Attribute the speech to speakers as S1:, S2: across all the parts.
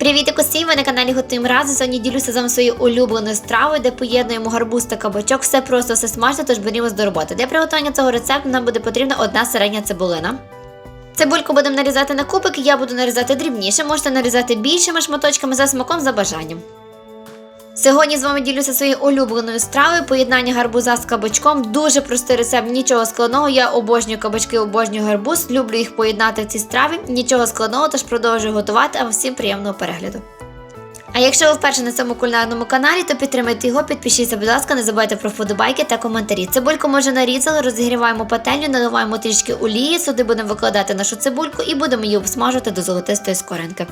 S1: Привіт, усім! Ви на каналі Готуємо разом. Сьогодні ділюся з вами своєю улюбленою стравою, де поєднуємо гарбуз та кабачок. Все просто все смачно, тож берімось до роботи. Для приготування цього рецепту нам буде потрібна одна середня цибулина. Цибульку будемо нарізати на кубики, я буду нарізати дрібніше, можете нарізати більшими шматочками за смаком за бажанням. Сьогодні з вами ділюся своєю улюбленою стравою поєднання гарбуза з кабачком. Дуже простий рецепт, нічого складного. Я обожнюю кабачки, обожнюю гарбуз. Люблю їх поєднати в цій страві. Нічого складного, тож продовжую готувати, а всім приємного перегляду. А якщо ви вперше на цьому кулінарному каналі, то підтримайте його, підпишіться, будь ласка, не забувайте про вподобайки та коментарі. Цибульку ми вже нарізали, розігріваємо пательню, наливаємо трішки олії, сюди будемо викладати нашу цибульку і будемо її обсмажувати до золотистої скоринки.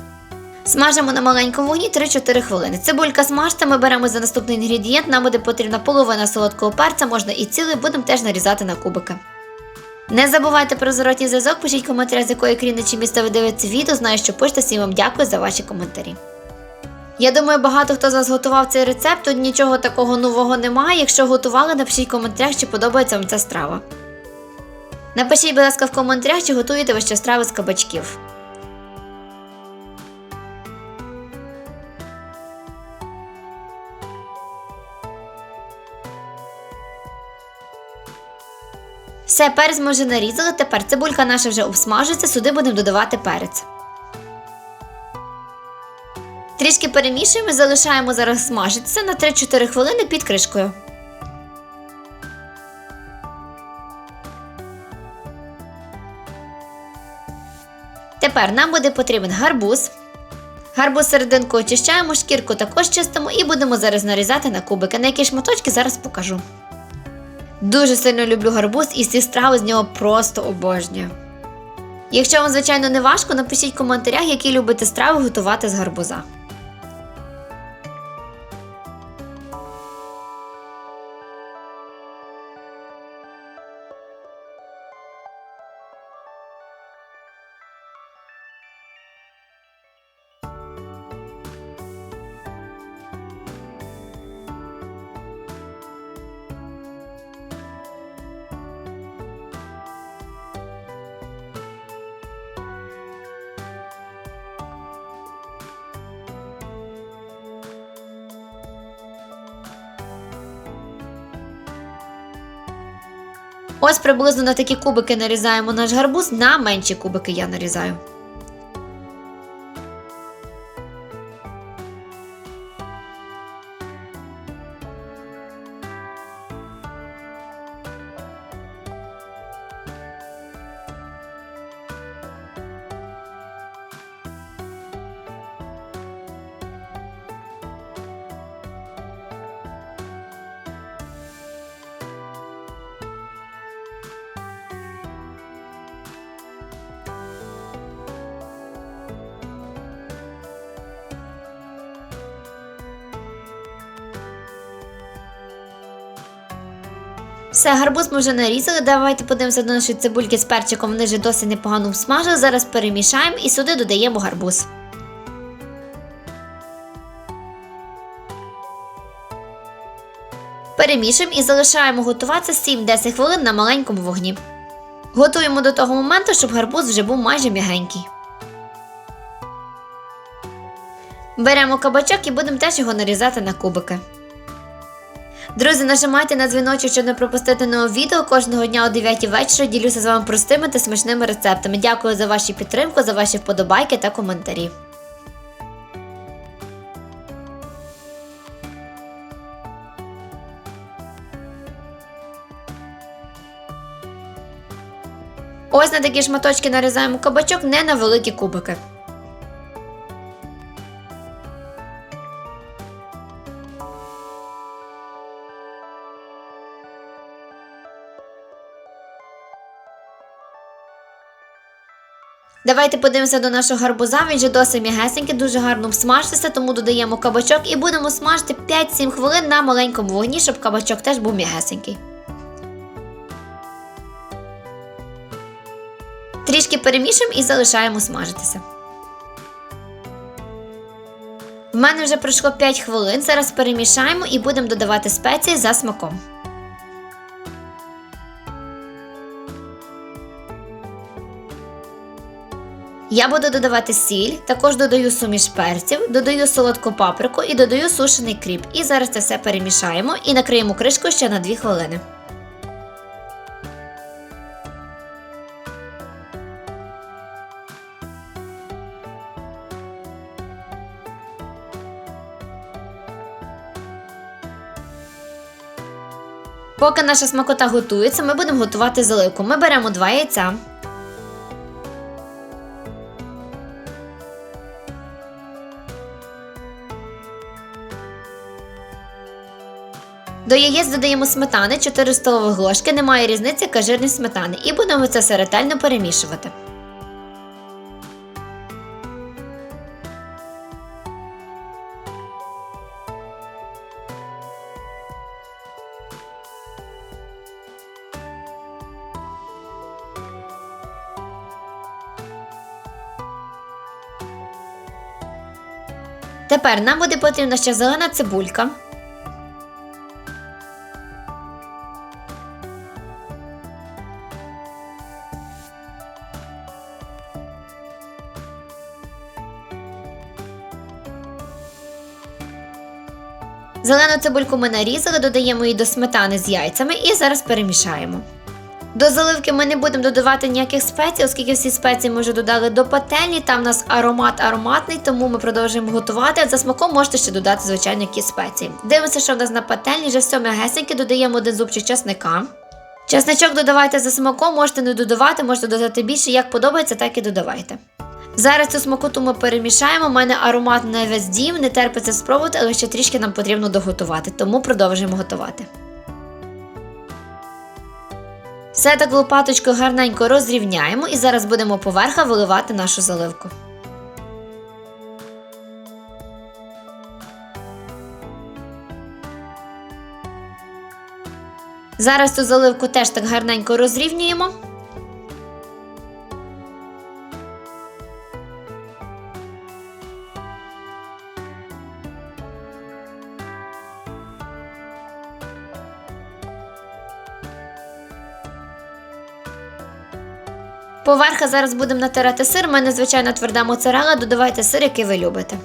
S1: Смажимо на маленькому вогні 3-4 хвилини. Цибулька смажта, ми беремо за наступний інгредієнт. Нам буде потрібна половина солодкого перця, можна і цілий, будемо теж нарізати на кубики. Не забувайте про зворотній зв'язок, пишіть коментарі, з якої країни чи міста ви дивитеся відео. Знаю, що пишете, всім вам дякую за ваші коментарі. Я думаю, багато хто з вас готував цей рецепт, тут нічого такого нового немає. Якщо готували, напишіть в коментарях, чи подобається вам ця страва. Напишіть, будь ласка, в коментарях, чи готуєте ви ще страви з кабачків. Все, перець ми вже нарізали. Тепер цибулька наша вже обсмажиться, сюди будемо додавати перець. Трішки перемішуємо, залишаємо зараз смажитися на 3-4 хвилини під кришкою. Тепер нам буде потрібен гарбуз. Гарбуз серединку очищаємо, шкірку також чистимо і будемо зараз нарізати на кубики. На які шматочки зараз покажу. Дуже сильно люблю гарбуз і ці страви з нього просто обожнюю. Якщо вам, звичайно, не важко, напишіть в коментарях, які любите страви готувати з гарбуза. Ось приблизно на такі кубики нарізаємо наш гарбуз, на менші кубики я нарізаю. Все, гарбуз ми вже нарізали. Давайте подивимося до нашої цибульки з перчиком. Вони вже досить непогано всмажили. Зараз перемішаємо і сюди додаємо гарбуз. Перемішуємо і залишаємо готуватися 7-10 хвилин на маленькому вогні. Готуємо до того моменту, щоб гарбуз вже був майже м'ягенький. Беремо кабачок і будемо теж його нарізати на кубики. Друзі, нажимайте на дзвіночок, щоб не пропустити нове відео кожного дня о 9 вечора. Ділюся з вами простими та смачними рецептами. Дякую за вашу підтримку, за ваші вподобайки та коментарі. Ось на такі шматочки нарізаємо кабачок не на великі кубики. Давайте подивимося до нашого гарбуза. Він вже досить м'ягесенький, дуже гарно всмажитися, тому додаємо кабачок і будемо смажити 5-7 хвилин на маленькому вогні, щоб кабачок теж був м'ягесенький. Трішки перемішуємо і залишаємо смажитися. В мене вже пройшло 5 хвилин. Зараз перемішаємо і будемо додавати спеції за смаком. Я буду додавати сіль, також додаю суміш перців, додаю солодку паприку і додаю сушений кріп. І зараз це все перемішаємо і накриємо кришкою ще на 2 хвилини. Поки наша смакота готується, ми будемо готувати заливку. Ми беремо 2 яйця. До яєць додаємо сметани 4 столових ложки, немає різниці, яка жирність сметани, і будемо це все ретельно перемішувати. Тепер нам буде потрібна ще зелена цибулька. Зелену цибульку ми нарізали, додаємо її до сметани з яйцями і зараз перемішаємо. До заливки ми не будемо додавати ніяких спецій, оскільки всі спеції ми вже додали до пательні. Там у нас аромат ароматний, тому ми продовжуємо готувати. За смаком можете ще додати, звичайно, якісь спеції. Дивимося, що в нас на пательні, вже все м'ягесеньке, додаємо один зубчик чесника. Чесничок додавайте за смаком, можете не додавати, можете додати більше, як подобається, так і додавайте. Зараз цю смакоту ми перемішаємо. У мене аромат весь дім, не терпиться спробувати, але ще трішки нам потрібно доготувати, тому продовжуємо готувати. Все так лопаточкою гарненько розрівняємо і зараз будемо поверха виливати нашу заливку. Зараз цю заливку теж так гарненько розрівнюємо. Поверха зараз будемо натирати сир. У мене звичайно тверда моцарела. Додавайте сир, який ви любите.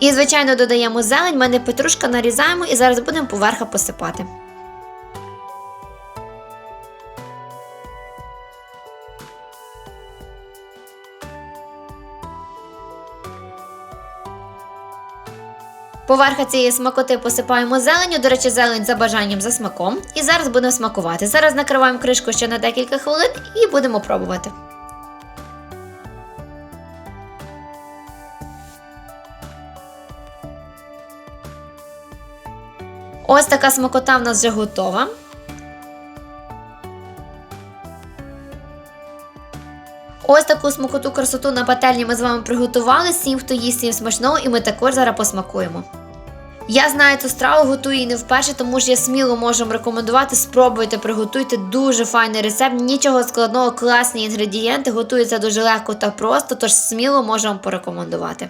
S1: І, звичайно, додаємо зелень, в мене петрушка нарізаємо і зараз будемо поверха посипати. Поверха цієї смакоти посипаємо зеленю, до речі, зелень за бажанням за смаком. І зараз будемо смакувати. Зараз накриваємо кришку ще на декілька хвилин і будемо пробувати. Ось така смакота в нас вже готова. Ось таку смакоту красоту на пательні ми з вами приготували. Всім, хто їсть всім смачного, і ми також зараз посмакуємо. Я знаю цю страву, готую її не вперше, тому ж я сміло можу рекомендувати. Спробуйте, приготуйте дуже файний рецепт, нічого складного, класні інгредієнти, готується дуже легко та просто, тож сміло можу вам порекомендувати.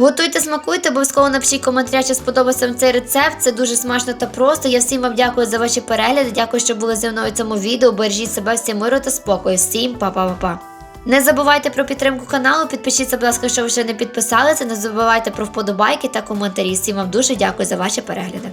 S1: Готуйте, смакуйте, обов'язково напишіть коментаря, чи сподобався вам цей рецепт. Це дуже смачно та просто. Я всім вам дякую за ваші перегляди. Дякую, що були зі мною в цьому відео. Бережіть себе, всім миру та спокою. Всім па-па-па-па. Не забувайте про підтримку каналу, підпишіться, будь ласка, якщо ви ще не підписалися. Не забувайте про вподобайки та коментарі. Всім вам дуже дякую за ваші перегляди.